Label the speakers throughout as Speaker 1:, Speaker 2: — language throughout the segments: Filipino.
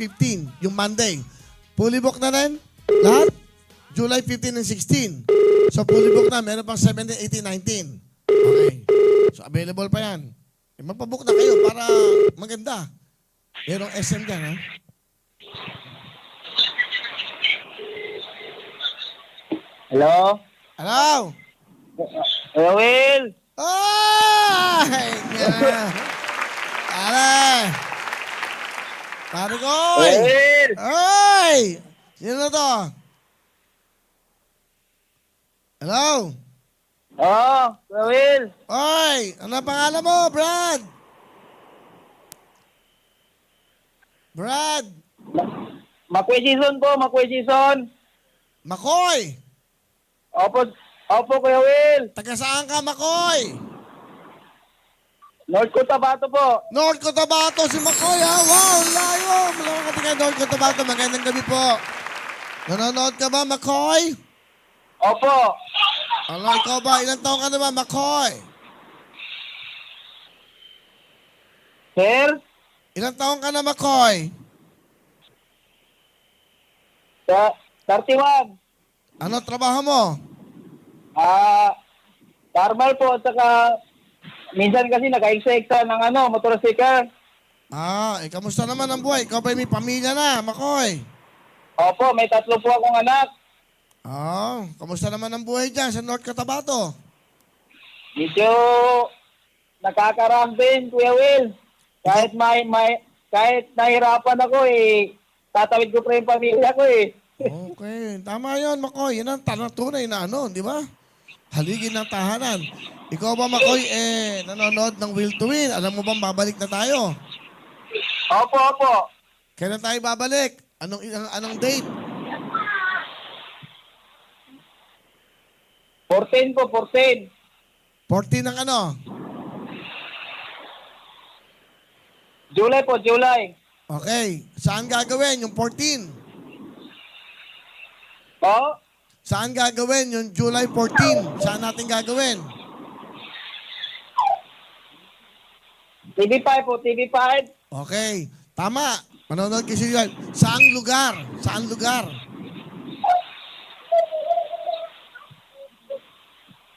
Speaker 1: 15, yung Monday. Fully book na rin? Lahat? July 15 and 16. So, fully book na. Meron pang 17, 18, 19. Okay. So, available pa yan. Eh, magpabook na kayo para maganda. Merong SM dyan, ha?
Speaker 2: Hello?
Speaker 1: Hello?
Speaker 2: Hello, Will?
Speaker 1: Ay! Nga. Pare! Pare ko!
Speaker 2: Will?
Speaker 1: Ay! Sino to? Hello?
Speaker 2: Oo, Hello, Will?
Speaker 1: Oy! Ano ang pangalan mo, Brad? Brad!
Speaker 2: Makoy season po, Makoy season.
Speaker 1: Makoy!
Speaker 2: Opo, opo, Kuya Will.
Speaker 1: Taga saan ka, Makoy?
Speaker 2: North Cotabato po.
Speaker 1: North Cotabato, si Makoy, ha? Wow, layo! Mga katiga North Cotabato, magandang gabi po. Nanonood ka ba, Makoy?
Speaker 2: Opo.
Speaker 1: Ano, ikaw ba? Ilang taong ka na ba, Makoy?
Speaker 2: Sir?
Speaker 1: Ilang taong ka na, Makoy?
Speaker 2: Sa 31.
Speaker 1: Ano trabaho mo?
Speaker 2: Ah, normal po, at saka minsan kasi naka-extra ng ano, motorcycle.
Speaker 1: Ah, eh, kamusta naman ang buhay? Ikaw ba may pamilya na, Makoy?
Speaker 2: Opo, may tatlo po akong anak.
Speaker 1: Ah, kamusta naman ang buhay dyan sa North Cotabato?
Speaker 2: Medyo nakakaram din, Kuya Will. Kahit may, may, kahit nahirapan ako eh, tatawid ko pa yung pamilya ko eh.
Speaker 1: Okay, tama yon Makoy. Yan ang tanong tunay na ano, di ba? Haligin ng tahanan. Ikaw ba, Makoy, eh, nanonood ng Will to Win? Alam mo bang babalik na tayo?
Speaker 2: Opo, opo.
Speaker 1: Kailan tayo babalik? Anong, anong, anong date?
Speaker 2: 14 po, 14.
Speaker 1: 14 ng ano?
Speaker 2: July po, July.
Speaker 1: Okay. Saan gagawin yung 14?
Speaker 2: Po?
Speaker 1: Saan gagawin yung July 14? Saan natin gagawin?
Speaker 2: TV5 po, TV5.
Speaker 1: Okay. Tama. Manonood kasi yun. Saang lugar? Saan lugar?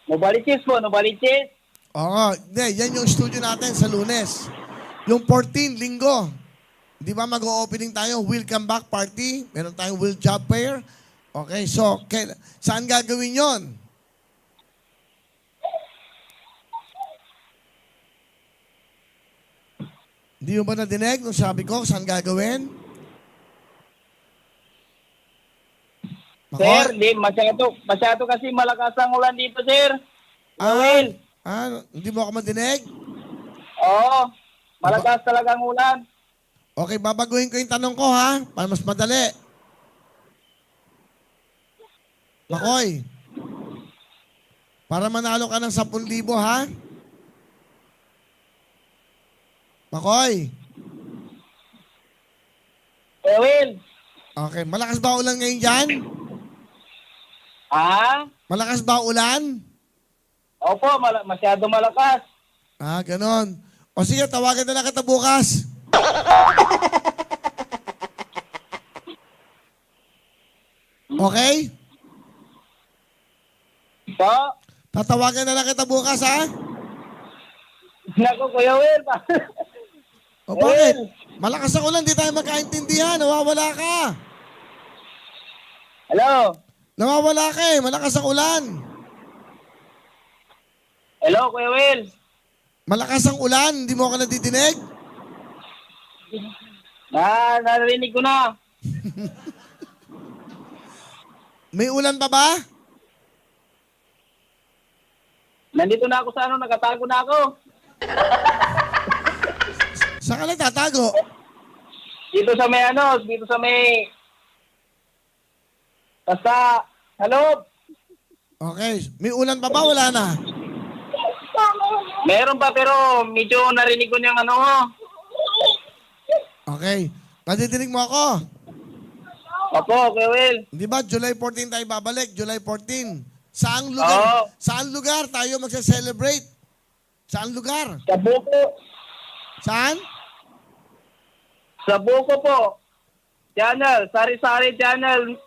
Speaker 2: Nobaliches po, Nobaliches.
Speaker 1: Oo. Hindi, yan yung studio natin sa lunes. Yung 14, linggo. Di ba mag-o-opening tayo? Welcome back party. Meron tayong will job fair. Okay, so, kail- saan gagawin yon? Hindi mo ba nadinig nung sabi ko saan gagawin?
Speaker 2: Sir, di, masyado, masyado kasi malakas ang ulan dito, sir.
Speaker 1: ah, ah, hindi mo ako madinig?
Speaker 2: Oo, malakas talaga ang ulan.
Speaker 1: Okay, babaguhin ko yung tanong ko ha, para mas madali. Makoy, para manalo ka ng 10,000 ha? Makoy,
Speaker 2: Eh, Will.
Speaker 1: okay, malakas ba ulan ngayon dyan?
Speaker 2: Ah?
Speaker 1: Malakas ba ulan?
Speaker 2: Opo, mala- masyado malakas.
Speaker 1: Ah, ganon. O sige, tawagan na lang kita bukas. Okay?
Speaker 2: Po?
Speaker 1: Tatawagan na lang kita bukas, ha?
Speaker 2: Naku, Kuya Will.
Speaker 1: O bakit? Malakas ang ulan, di tayo magkaintindihan. Nawawala ka.
Speaker 2: Hello?
Speaker 1: Nawawala ka eh. Malakas ang ulan.
Speaker 2: Hello, Kuya Will.
Speaker 1: Malakas ang ulan. Hindi mo ako nadidinig?
Speaker 2: Na, narinig ko na.
Speaker 1: May ulan pa ba?
Speaker 2: Nandito na ako sa ano, nakatago na ako.
Speaker 1: Saan ka nagtatago?
Speaker 2: Dito sa may ano, dito sa may... Basta, hello?
Speaker 1: Okay. May ulan pa ba? Wala na.
Speaker 2: Meron pa pero medyo narinig ko niyang ano.
Speaker 1: Okay. Nadidinig mo ako?
Speaker 2: Opo, Kuya Will.
Speaker 1: Di ba July 14 tayo babalik? July 14. Saang lugar?
Speaker 2: Oo.
Speaker 1: Saan lugar tayo magsa-celebrate? Saan lugar?
Speaker 2: Sa buko.
Speaker 1: Saan?
Speaker 2: Sa buko po. channel, sari-sari channel.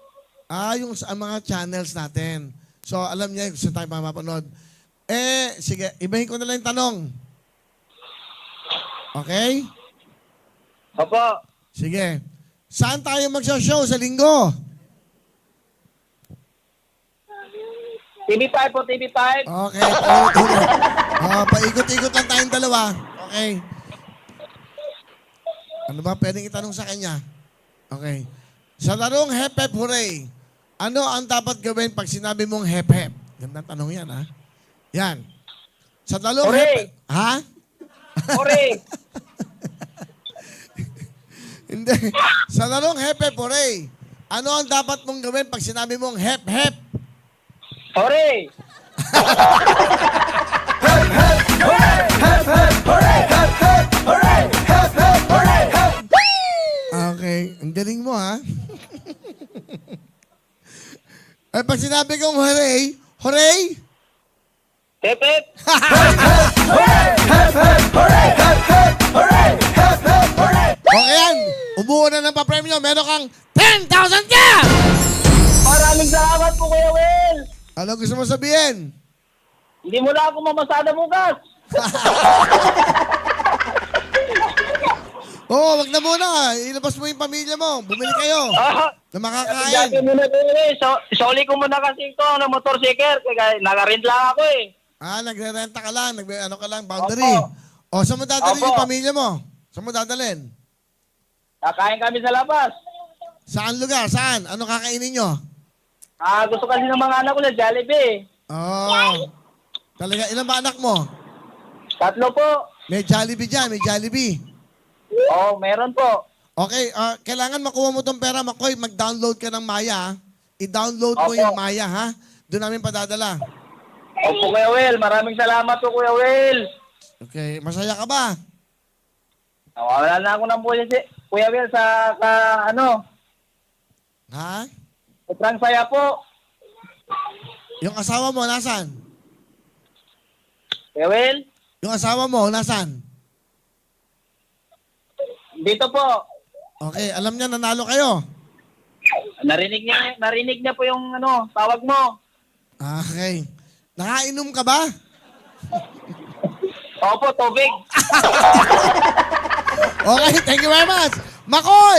Speaker 1: Ah, yung sa mga channels natin. So, alam niya kung saan tayo mapapanood. Eh, sige, ibahin ko na lang yung tanong. Okay?
Speaker 2: Opo.
Speaker 1: Sige. Saan tayo magsha-show sa linggo?
Speaker 2: TV5 po, TV5.
Speaker 1: Okay, paulit-ulit. Oh, paikot-ikot lang tayong dalawa. Okay. Ano ba pwedeng itanong sa kanya? Okay. Sa larong hep hep hooray, ano ang dapat gawin pag sinabi mong hep hep? Gandang tanong yan, ha? Yan. Sa larong
Speaker 2: Hooray!
Speaker 1: hep Ha?
Speaker 2: Ore.
Speaker 1: Hindi. Sa larong hep hep hooray, ano ang dapat mong gawin pag sinabi mong hep hep?
Speaker 2: Ore.
Speaker 1: Okay. Ang galing mo, ha? Ay, pag sinabi kong hooray, hooray?
Speaker 2: Tepet.
Speaker 1: Okay yan. Umuha na ng pa-premyo. Meron kang 10,000 ka!
Speaker 2: Maraming salamat po, Kuya Will.
Speaker 1: Ano gusto mo sabihin?
Speaker 2: Hindi mo na ako mamasada bukas.
Speaker 1: Oo, oh, wag na muna. Ilabas mo yung pamilya mo. Bumili kayo
Speaker 2: Ah,
Speaker 1: na makakain.
Speaker 2: Muna po eh. So, soli ko muna kasi ito ng motorcycle. Kaya nakarint lang ako eh.
Speaker 1: Ah, nagre-renta ka lang. Nagbe ano ka lang, boundary.
Speaker 2: Opo.
Speaker 1: O, saan mo dadalhin
Speaker 2: Opo.
Speaker 1: yung pamilya mo? Saan mo dadalhin?
Speaker 2: Kakain kami sa labas.
Speaker 1: Saan lugar? Saan? Ano kakainin nyo?
Speaker 2: Ah, gusto kasi ng mga anak ko na Jollibee.
Speaker 1: Oh. Talaga, ilan ba anak mo?
Speaker 2: Tatlo po.
Speaker 1: May Jollibee dyan, may Jollibee.
Speaker 2: Oo, meron po.
Speaker 1: Okay, ah, kailangan makuha mo tong pera, Makoy. Mag-download ka ng Maya. I-download mo
Speaker 2: Opo.
Speaker 1: yung Maya, ha? Doon namin padadala.
Speaker 2: Opo, Kuya Will. Maraming salamat po, Kuya Will.
Speaker 1: Okay, masaya ka ba?
Speaker 2: Nawawala na ako ng buhay si Kuya Will sa, ka, ano,
Speaker 1: Ha?
Speaker 2: Sobrang saya po.
Speaker 1: Yung asawa mo, nasan?
Speaker 2: Will,
Speaker 1: Yung asawa mo, nasan?
Speaker 2: dito po.
Speaker 1: Okay, alam niya, nanalo kayo.
Speaker 2: Narinig niya, narinig niya po yung ano, tawag mo.
Speaker 1: Okay. Nakainom ka ba?
Speaker 2: Opo, tubig.
Speaker 1: Okay, thank you very much. Makoy!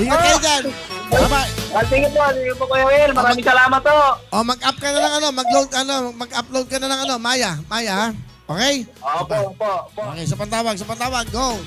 Speaker 1: Ingat kayo dyan. Bye-bye.
Speaker 2: Ah, sige po, sige po Kuya Will. Maraming salamat po.
Speaker 1: O, mag-up ka na lang, ano, mag-load, ano, mag-upload ka na lang, ano, Maya. Maya, ha? Okay?
Speaker 2: Opo, opo, opo.
Speaker 1: Okay, sa pantawag, sa pantawag, go.